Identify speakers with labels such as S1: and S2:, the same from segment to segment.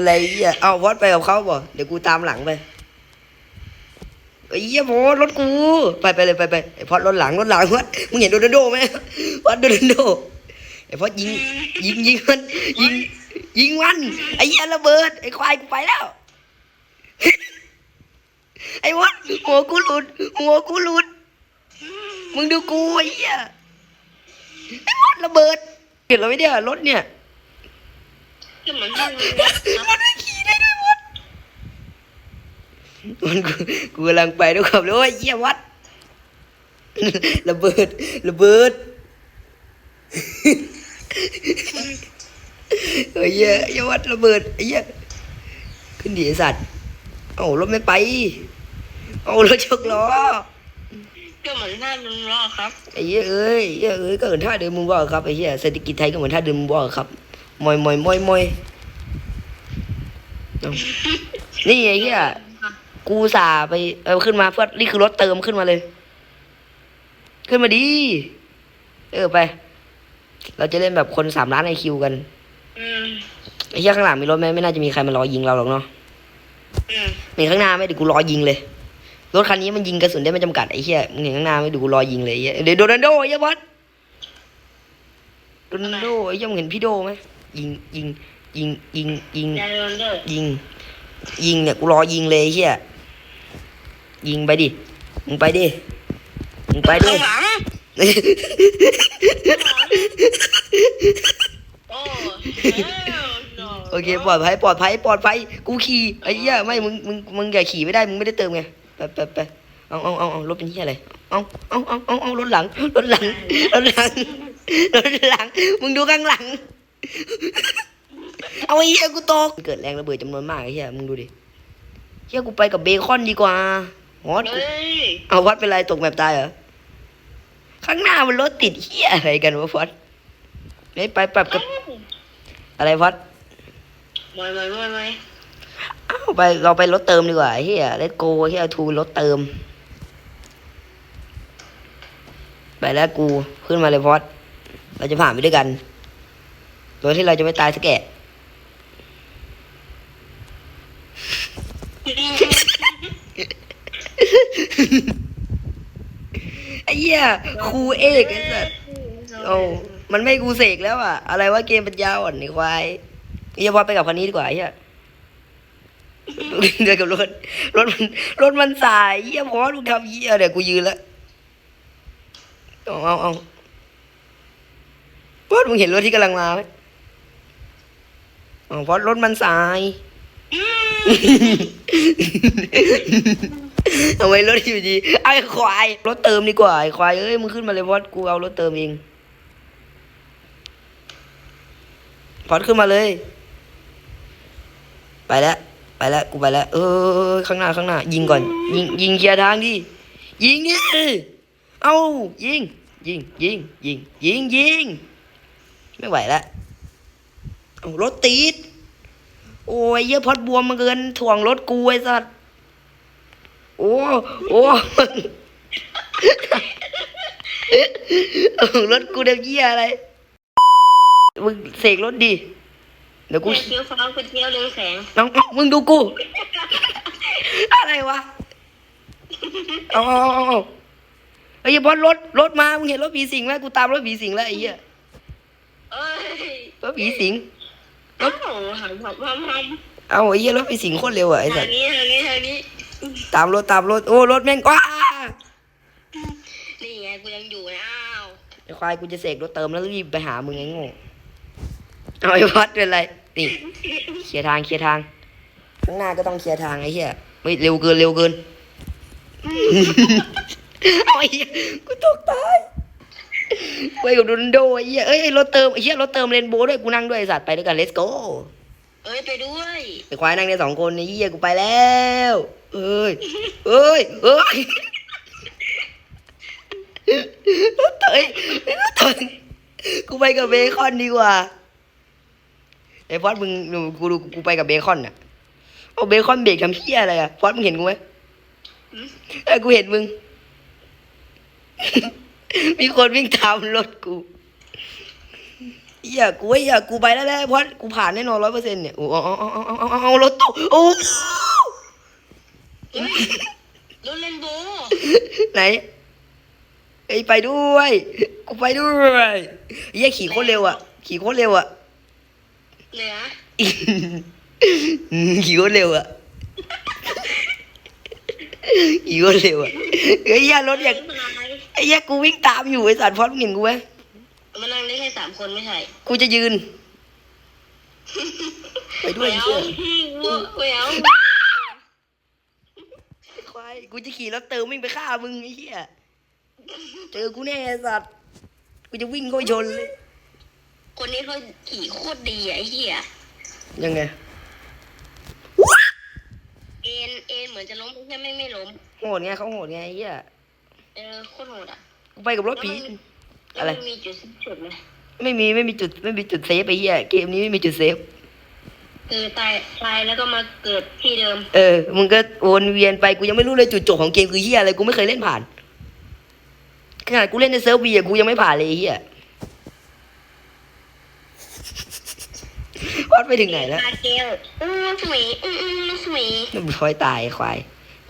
S1: เป็นไรเหี้ยเอาวอดไปกับเขาบ่เดี๋ยวกูตามหลังไปไอ้เหี้ยโมรถกู ไปไปเลยไปไปไอ้พอดรถหลังรถหลังวอดมึงเห็นโดนัลโดไหมวอดโดนัลโดไอ้พอดยิงยิงยิงมันยิงยิงมันไอ้เหี้ยระเบิดไอ้ควายกูไปแล้วไอ้วอดหัวกูหลุดหัวกูหลุดมึงดูกูไอ้เหี้ยไอ้วอดระเบิดเห็นเราไม่ได้รถเนี่ย
S2: ก็เหมือนที่มึงนะครับ
S1: มันไม่ขี่ได้ด้วยวัดมันกูกูกำลังไปด้วยความรู้ว่าเยี่ยวัดระเบิดระเบิดเฮ้ยเหี้ยเหี้ยวัดระเบิดไอ้เหี้ยขึ้นดีไอ้สัตว์เอ้ารถไม่ไป เอารถชกล้อ
S2: ก็เหมือนหน้ามึงรอครับ
S1: ไอ้เหี้ยเอ้ยเหี้ยเอ้ยก็เหมือนท่าเดิมมึงบอกครับไอ้เหี้ยเศรษฐกิจไทยก็เหมือนท่าเดิมมึงบอกครับ มอยมอยมอยมอยเอ้านี่ไอ้เหี้ยกูสาไปเออขึ้นมาเพื่อนี่คือรถเติมขึ้นมาเลย ขึ้นมาดี เออไป เราจะเล่นแบบคนสามล้านไอคิวกัน
S2: อืม
S1: ไอ้เหี้ยข้างหลังมีรถไหมไม่น่าจะมีใครมารอยิงเราหรอกเนาะ
S2: อืม
S1: เห็นข้างหน้าไหมเดี๋ยวกูรอยิงเลยรถคันนี้มันยิงกระสุนได้ไม่จำกัดไอ้เหี้ยมึงเห็นข้างหน้าไหมเดี๋ยวกูรอยิงเลยไอ้เหี้ยเดี๋ยวโดนัลโดไอ้เหี้ยบอสโรนัลโดไอ้ยังเห็นพี่โดไหม ยิงยิงยิงยิงยิง
S2: ยาโดนเดอร์
S1: ยิง ยิงเนี่ยกูรอยิงเลยไอ้เฮียยิงไปดิมึงไปดิมึงไปดิ
S2: ข้างหลัง โอ้
S1: โอเคปลอดภัยปลอดภัยปลอดภัยกูขี่ไอ้เหี้ยไม่มึงมึงมึงอย่าขี่ไม่ได้มึงไม่ได้เติมไงไปไปไปเอาเอาเอาเอารถเป็นเหี้ยอะไรเอาเอาเอาเอาเอารถหลังรถหลังรถหลังรถหลังมึงดูข้างหลัง เอาไอ้เหี้ยกูตกเกิดแรงระเบิดจำนวนมากไอ้เหี้ยมึงดูดิเหี้ยกูไปกับเบคอนดีกว่าฮอต
S2: เฮ้ย
S1: เอาวัดเป็นไรตกแบบตายเหรอข้างหน้ามันรถติดเหี้ยอะไรกันวะฟอดเฮ้ยไปปรับกับอะไรฟอด
S2: มวยมวยมวยมวย
S1: เอ้าไปเราไปรถเติมดีกว่าไอ้เฮียเลตโกเฮียทูรถเติม ไปแล้วกูขึ้นมาเลยพอดเราจะผ่านไปด้วยกัน โดยที่เราจะไม่ตายสักแกะ ไอ้เหี้ยครูเอกไอ้สัสโอ้มันไม่กูเสกแล้วอะ อะไรว่าเกมปัญญาอ่อนไอ้ควายอ้เหี้ยพอไปกับคันนี้ดีกว่าไอ้เหี้ยเดินกับรถ รถมันรถมันสายเยี่ยพอลูกทำเยี่ยเดี๋ยวกูยืนแล้วเอาเอาเอาพอดมึงเห็นรถที่กำลังมาไหม อ๋อพอดรถมันสายทำไมรถอยู่ดีไอ้ควาย รถเติมดีกว่าไอ้ควายเอ้ยมึงขึ้นมาเลยพอดกูเอารถเติมเองพอดขึ้นมาเลย ไปแล้วไปแล้วกูไปแล้วเออข้างหน้าข้างหน้า ยิงก่อน ยิงยิงเคลียร์ทางดิยิงดิเอายิง ยิงยิงยิงยิงยิงไม่ไหวแล้ว เอารถติด โอ้ยเหี้ยอะพอดบวมมาเกินถ่วงรถกูไอ้สัสโอ้โอ้เอารถกูเด็กเหี้ยอะไร มึงเสกรถดิเดี๋ยวกู
S2: เคี้ยวฟ้าคุณเคี้ยวเรืองแสง
S1: น้องเอามึงดูกู อะไรวะเอาเอาเอาเอาไอ้เหี้ยบอลรถรถมา มึงเห็นรถผีสิงไหมกูตามรถผีสิงแล้วไอ้เหี้ย
S2: เอ้ย
S1: รถผีสิง
S2: เอ้าหันหับหับหับ
S1: เอาไอ้เหี้ยรถผีสิงโคตรเร็วอะไอ้สั
S2: ทา
S1: ส
S2: งนี้ทางนี้ทางนี้
S1: ตามรถตามรถโอ้รถแม่งว้า
S2: นี่ไงกูยังอยู่นะอ้าว
S1: ไอ้ควายกูจะเสกรถเติมแล้วรีบไปหามึงไงโง่เอาไอ้วัดเป็นไรนี่เคลียร์ทางเคลียร์ทางข้างหน้าก็ต้องเคลียร์ทางไอ้เหี้ยไม่เร็วเกินเร็วเกิน เอาไอ้เหี้ยกูตกตาย ไปกับโดนลโดไอ้เหี้ยเอ้ยไอ้รถเติมไอ้เหี้ยรถเติมเรนโบว์ด้วยกูนั่งด้วยไอ้สัตว์ไปด้วยกัน let's go
S2: เอ้ยไปด้วย
S1: ไอ้ควายนั่งได้สองคนไอ้เหี้ยกูไปแล้วเอ้ยเอ้ยเอ้ยรถเตยรถเตยกูไปกับเบคอนดีกว่าไอ้ฟอสมึงหนูกูดูกูไปกับเบคอนน่ะเอาเบคอนเบรกทำเหี้ยอะไรอะฟอสมึงเห็นกูไหมเออกูเห็นมึง มีคนวิ่งตามรถกูเหี้ยกูเหี้ยกูไปแล้วแหละเพราะกูผ่านแน่นอนร้อยเปอร์เซ็นต์เนี่ยโอ้เอาเอาเอาเอาเอาเอาเอารถตกโอ้
S2: เฮ้ยรถเลนโบว์
S1: ไหนไอ้ยไปด้วยกูไปด้วยเหี้ยขี่โคตรเร็วอะ ขี่โคตรเร็วอะ
S2: เหนือ
S1: ขี่โคตรเร็วอะขี่โคตรเร็วอะไอ้เหี้ยรถอย่าง
S2: ไม่เป็นไร
S1: ไอ้เหี้ยกูวิ่งตามอยู่ไอ้สัตว์พอดมึงเห็นกูไหม
S2: มานั่งได้แค่สามคนไม่ใช่
S1: กูจะยืน ไปด้วย
S2: ไม่
S1: ไอ้
S2: เอา
S1: เหี้ย
S2: ไม่เอา
S1: ควายกูจะขี่รถเติมวิ่งไปฆ่ามึงไอ้เหี้ยเจอกูแน่ไอ้สัตว์กูจะวิ่งเข้าไปชนเลย
S2: คนนี้เขาขี่โคตรดีอะไอ้เหี้ย
S1: ยังไง
S2: เอ็นเอ็นเหมือนจะล้มแค่ไม่ไม่ล้ม
S1: โหดไงเขาโหดไงไอ้เหี้ย
S2: เออโคตรโหดอะ
S1: กูไปกับรถผี
S2: แล้ว
S1: อะไร
S2: มันมีจุดสิ้นสุดไหม
S1: ไม่มีไม่มีจุดไม่มีจุดเซฟไอ้เหี้ยเกมนี้ไม่มีจุดเซฟ
S2: คือตายตายแล้วก็มาเกิดที่เดิม
S1: เออ มึงก็วนเวียนไปกูยังไม่รู้เลยจุดจบของเกมคือเหี้ยอะไรกูไม่เคยเล่นผ่านขนาดกูเล่นในเซิร์ฟวีอะกูยังไม่ผ่านเลยไอ้เหี้ยวัดไปถึงไหนแล้ว
S2: ตาเกลอือสมีอืออือสมี
S1: มึงคอยตายไอ้ควาย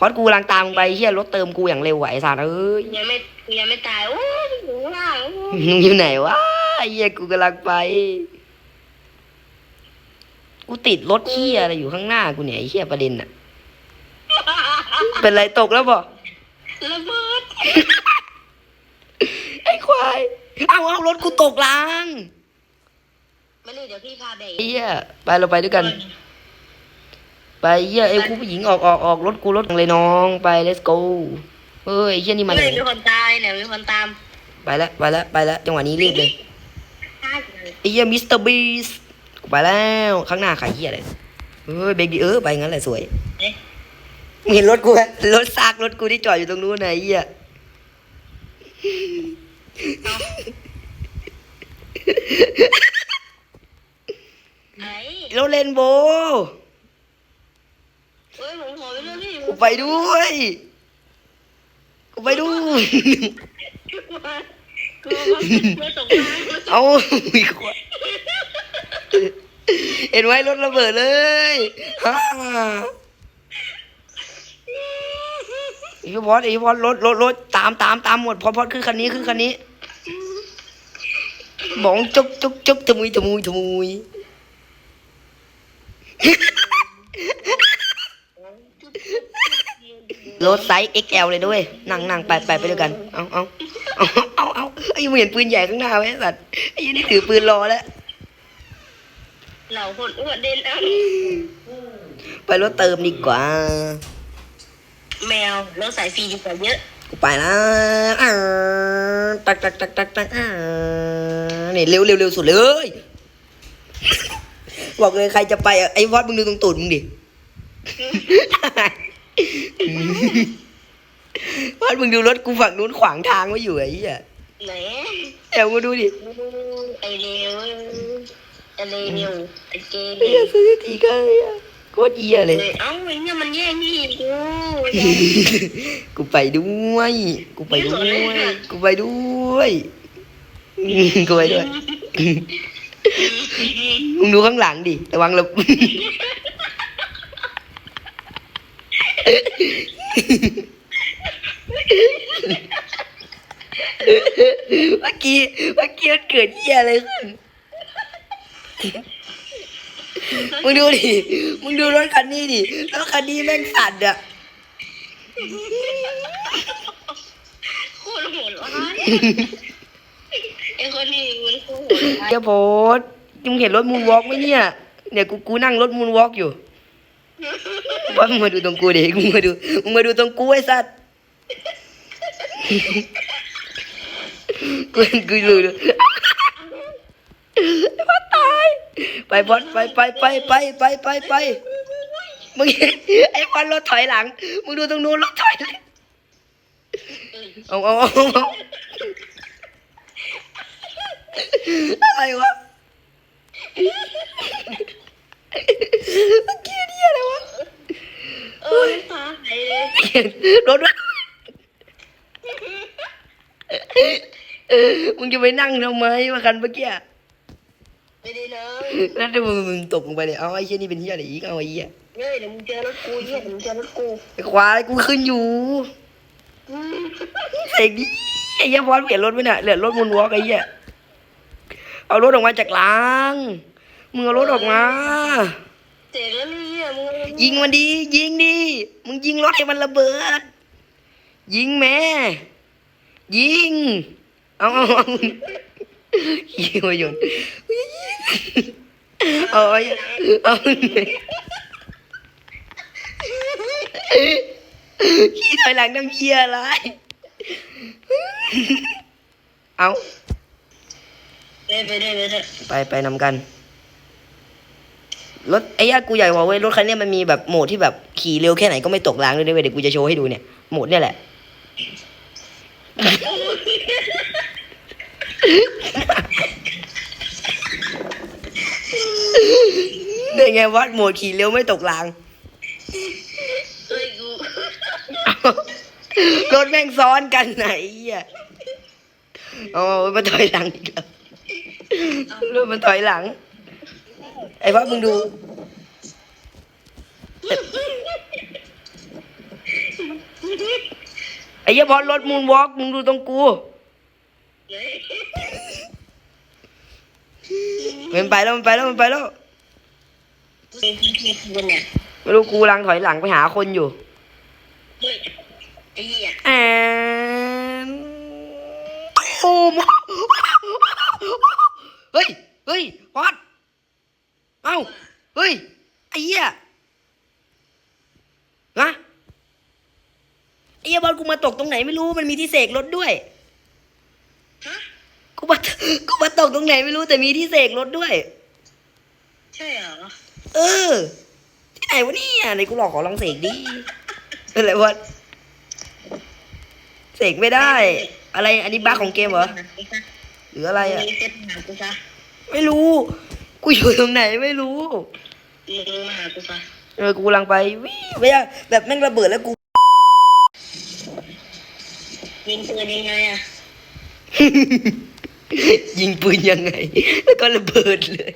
S1: พอดกูกำลังตามมึงไปเฮียรถเติมกูอย่างเร็วไหวะไอ้สารเอ้ย
S2: ยังไม่ยังไม่ตายโอ้ยอยู่ข้างล่างโอ้ย
S1: มึงอยู่ไหนวะไอ้เฮียกูกำลังไป กูติดรถเฮียอะไรอยู่ข้างหน้ากูเนี่ยไอ้เฮียประเด็นอะเป็นไรตกแล้วบ่
S2: ระเบิด
S1: ไอ้ควายเอาเอารถกูตกราง
S2: มาเลยเดี๋ยวพี่พาเบรก
S1: ไอ้เฮียไปเราไปด้วยกัน ไปเฮียไอ้กูผู้หญิงออกออกออกรถกูรถเลยน้องไป let's go เฮ้ยไอ้เฮียนี่มัน
S2: เฮ้ยมีคนตายเนี่ยมีคนตาม
S1: ไปแล้วไปแล้วไปแล้วจังหวะนี้รีบเลย
S2: ตายเลย
S1: ไอ้เหี้ยมิสเตอร์บีสไปแล้วข้างหน้าขายเหี้ยอะไรเฮ้ยเบรกดีเออไปงั้นแหละสวย
S2: เอ๊ะ
S1: มึงเห็นรถกูไหมรถซากรถกูที่จอดอยู่ตรงนู้นนะไอ้เหี้ย
S2: ไอ้
S1: รถเลนโบว์
S2: เฮ้ยผมขอไปด้วยพี่
S1: กูไปด้วย กูไปด้วย
S2: กลัวกลัวกลัวตกน้ำกลัวตก
S1: เอาอีกคนเห็นไว้รถระเบิดเลยฮ่าไอ้พอดไอ้พอดรถรถรถตามตามตามหมดพอพอดขึ้นคันนี้ขึ้นคันนี้บอกจุกจุกจุกทะมุยทะมุยทะมุย รถไซส์ XL เลยด้วย นั่งนั่งไปไปไปด้วยกัน เอาเอาเอาเอาเอาไอ้มึงเห็นปืนใหญ่ข้างหน้าไหมไอ้สัตว์ไอ้ยี่นี่ถือปืนรอแล้ว
S2: เหล่าคนอ้วนเด่นอะ
S1: ไปรถเติมดีกว่า
S2: แมวรถสายฟรีดีกว่าเยอะ
S1: กูไปแล้วอ่าตักตักตักตักตักอ่านี่เร็วเร็วเร็วสุดเลย บอกเลยใครจะไปอะไอ้วอดมึงดูตรงตูดมึงดิ วอดมึงดูรถกูฝั่งนู้นขวางทางไว้อยู่ไอ้เหี้ย
S2: ไหน
S1: เดี๋ยวกูดูดิ
S2: ไอเลวไอเลวไอเก
S1: ไอ้เหี้ยซื้อทีก็ไอ้เหี้ยโคตรเหี้ยเลย
S2: เอ้าไอ้เนี่ยมันแย่งนี่กู
S1: กูไปด้วย กูไปด้วย กูไปด้วยกูไปด้วยมึงดูข้างหลังดิระวังระ เมื่อกี้เมื่อกี้มันเกิดเหี้ยอะไรขึ้น มึงดูดิ มึงดูรถคันนี้ดิ รถคันนี้แม่งสั่นอะ
S2: โคตรโหดร้ายไอคนนี้มันโคตรโหดร้าย
S1: เดี๋ยวโพสต์มึงเห็นรถมูนวอล์กไหมเนี่ย เนี่ยกูกูนั่งรถมูนวอล์กอยู่ ว่ามึงมาดูตรงกูดิมึงมาดูมึงมาดูตรงกูไอ้สัตว์กูกูดูดูว่าตายไปบอลไปไปไปไปไปไปไปมึงไอ้บอลรถถอยหลังมึงดูตรงนู้นรถถอยหลังเอาเอาเอาเอาอะไรวะเมื่อกี้นี่อะไรวะ
S2: เออตาย เลย
S1: รถวะเออมึงจะไปนั่งทำไมมาคันเมื่อกี้อะแล้วดูมึงมึงตกลงไปเลยเอาไอ้เชี่ยนี่เป็นเชี่ยอะไรอีกเอาไอ้เหี้ย
S2: เฮ้ยเดี๋ยวมึงเจอรถกูเหี้ยเดี๋ยวมึงเจอรถกู
S1: ไอ้ควายกูขึ้นอยู่
S2: อืม
S1: เสกดิไอ้เหี้ยพอดเปลี่ยนรถไปเนี่ยเหลือรถมุนวอล์กไอ้เหี้ยเอารถออกมาจากล้างมึงเอารถออกมา
S2: เจ๋งแล้วนี่เหี้ยมึง
S1: ยิงมันดี ยิงดิมึงยิงรถให้มันระเบิด ยิงแม่ ยิง เอาเอาเอายิงมาโยนเอาเอาเอาขี่ถอยหลังน้ำเยี่ยอะไร เอา
S2: ไปไปไป
S1: ไปนำกัน รถไอ้ญาติกูใหญ่กว่าเว้ยรถคันเนี้ยมันมีแบบโหมดที่แบบขี่เร็วแค่ไหนก็ไม่ตกรางด้วยนะเว้ยเดี๋ยวกูจะโชว์ให้ดูเนี่ยโหมดเนี่ยแหละได้ไงวัดโหมดขี่เร็วไม่ตกราง
S2: เฮ้ยกู
S1: รถแม่งซ้อนกันไหนอะเอามาถอยหลังอีกแล้วรถมันถอยหลัง ไอ้วัดมึงดูไอ้เหี้ยพอรถมูนวอล์กมึงดูตรงกูมันไปแล้วมันไปแล้วมันไปแล้วไม่รู้กูกำลังถอยหลังไปหาคนอยู่
S2: เฮ้ยไอ้เหี้ย
S1: แอนโอ้มเฮ้ยเฮ้ย ฮ้ย ไอ้เหี้ยฮะไอ้เหี้ยบอลกูมาตกตรงไหนไม่รู้มันมีที่เสกรถด้วย
S2: ฮะ
S1: กูมากูมาตกตรงไหนไม่รู้แต่มีที่เสกรถด้วย
S2: ใช่เหรอ
S1: เออ ที่ไหนวะเนี่ยไหนกูหลอกขอลองเสกดิอะไรวะเสกไม่ได้ อะไรอันนี้บั๊กของเกมเหรอหรืออะไรอะ
S2: มีเซ็ตหากูซะ
S1: ไม่รู้ กูอยู่ตรงไหนไม่รู้
S2: มึงมาหากูซะ
S1: เออกูกำลังไปวิไม่ใช่แบบแม่งระเบิดแล้วกู
S2: ยิงปืนยังไงอะ
S1: ยิงปืนยังไง แล้วก็ระเบิดเลย